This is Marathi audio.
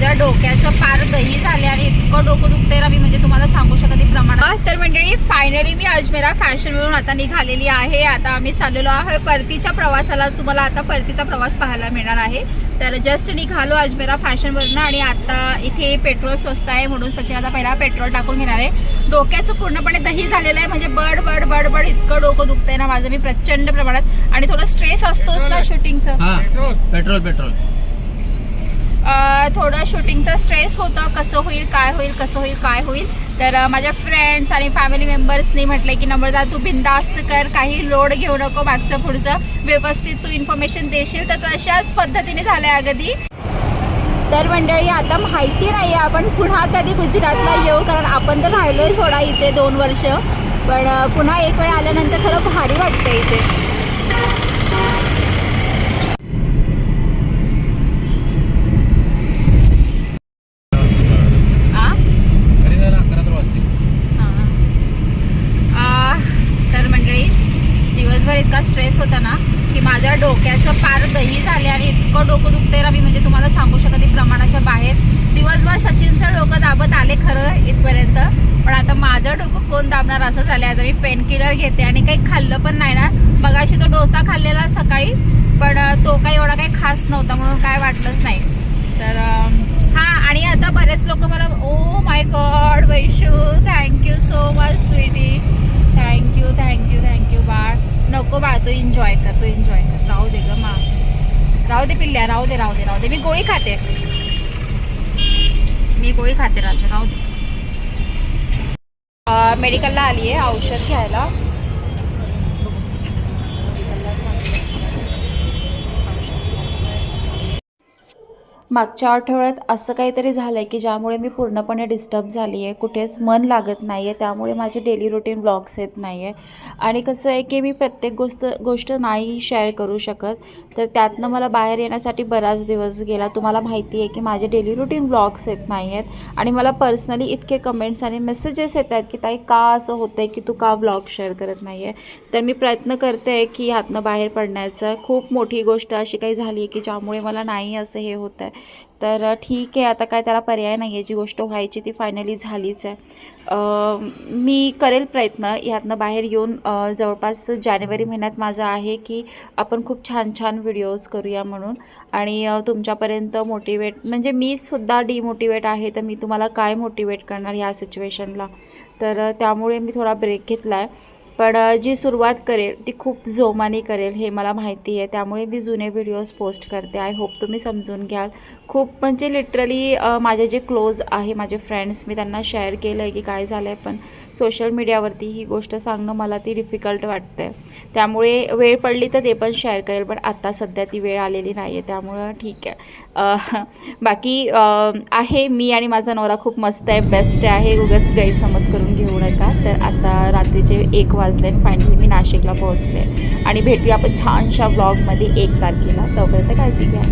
माझ्या डोक्याचं फार दही झाले आणि इतकं डोकं दुखतंय ना मी म्हणजे तुम्हाला सांगू शकत नाही प्रमाणात. तर मंडळी फायनली मी अजमेरा फॅशनवरून आता निघालेली आहे. आता आम्ही चाललेलो आहे परतीच्या प्रवासाला. तुम्हाला आता परतीचा प्रवास पाहायला मिळणार आहे. तर जस्ट निघालो अजमेरा फॅशनवरनं आणि आता इथे पेट्रोल स्वस्त आहे म्हणून सचिन आता पहिला पेट्रोल टाकून घेणार आहे. डोक्याचं पूर्णपणे दही झालेलं आहे. म्हणजे बड बड बड बड इतकं डोकं दुखतंय ना माझं. मी प्रचंड प्रमाणात आणि थोडं स्ट्रेस असतोच ना शूटिंगचं पेट्रोल पेट्रोल. थोडं शूटिंगचा स्ट्रेस होतं. कसं होईल काय होईल कसं होईल काय होईल. तर माझ्या फ्रेंड्स आणि फॅमिली मेंबर्सनी म्हटलं की नम्रता तू बिंदास्त कर. काही लोड घेऊ नको मागचं पुढचं. व्यवस्थित तू इन्फॉर्मेशन देशील तर तशाच पद्धतीने झालं आहे अगदी. तर मंडळी आता माहिती नाही आहे आपण पुन्हा कधी गुजरातला येऊ कारण आपण तर राहिलोय सोडा इथे दोन वर्ष. पण पुन्हा एक वेळ आल्यानंतर खरं भारी वाटतं इथे. इतका स्ट्रेस होता ना की माझ्या डोक्याचं फार दही झाले आणि इतकं डोकं दुखतंय ना मी म्हणजे तुम्हाला सांगू शकत नाही प्रमाणाच्या बाहेर. दिवसभर सचिनचं डोकं दाबत आले खरं इथपर्यंत. पण आता माझं डोकं कोण दाबणार असं झालं आता मी पेन किलर घेते आणि काही खाल्लं पण नाही ना. बघाशी तो डोसा खाल्लेला सकाळी पण तो काही एवढा काही खास नव्हता म्हणून काय वाटलंच नाही. तर हां हा आणि आता बरेच लोक मला ओ my god Vaishu thank you so much sweetie thank you thank you thank you enjoy कर तू एन्जॉय कर. राहू दे ग मा. राहू दे पिल्ल्या राहू दे राहू दे राहू दे. मी गोळी खाते. मी गोळी खाते राजू राहू दे. मेडिकलला आली आहे औषध घ्यायला. मागच्या आठवड्यात असं काहीतरी झालं आहे की ज्यामुळे मी पूर्णपणे डिस्टर्ब झाली आहे कुठेच मन लागत नाही आहे त्यामुळे माझे डेली रुटीन ब्लॉग्स येत नाही आहे आणि कसं आहे की मी प्रत्येक गोष्ट गोष्ट नाही शेअर करू शकत. तर त्यातनं मला बाहेर येण्यासाठी बराच दिवस गेला. तुम्हाला माहिती आहे की माझे डेली रुटीन ब्लॉग्स येत नाही आहेत आणि मला पर्सनली इतके कमेंट्स आणि मेसेजेस येत आहेत की ताई का असं होतं आहे की तू का ब्लॉग शेअर करत नाही आहे तर मी प्रयत्न करते आहे की ह्यातनं बाहेर पडण्याचा. खूप मोठी गोष्ट अशी काही झाली आहे की ज्यामुळे मला नाही असं हे होतं आहे तर ठीक आहे. आता काय त्याला पर्याय नाही आहे जी गोष्ट व्हायची ती फायनली झालीच आहे. मी करेल प्रयत्न. ह्यातनं बाहेर येऊन जवळपास जानेवारी महिन्यात माझं आहे की आपण खूप छान छान व्हिडिओज करूया म्हणून. आणि तुमच्यापर्यंत मोटिवेट म्हणजे मीसुद्धा डिमोटिवेट आहे तर मी तुम्हाला काय मोटिवेट करणार ह्या सिच्युएशनला तर त्यामुळे मी थोडा ब्रेक घेतला आहे पण जी सुरुवात करेल ती खूप जोमाने करेल हे मला माहिती आहे. त्यामुळे मी जुने व्हिडिओज पोस्ट करते. आय होप तुम्ही समजून घ्याल. खूप म्हणजे लिटरली माझे जे क्लोज आहे माझे फ्रेंड्स मी त्यांना शेअर केलं आहे की काय झालं आहे पण सोशल मीडियावरती ही गोष्ट सांगणं मला ती डिफिकल्ट वाटते त्यामुळे वेळ पडली तर ते पण शेअर करेल पण आत्ता सध्या ती वेळ आलेली नाही आहे त्यामुळं ठीक आहे. बाकी आहे मी आणि माझा नवरा खूप मस्त आहे बेस्ट आहे. उगाच गैरसमज करून घेऊ नका. तर आता रात्रीचे एक वाजले फायनली मी नाशिकला पोहोचले. आणि भेटूया आपण छानशा ब्लॉगमध्ये एक तारखेला. तोपर्यंत काळजी घ्या.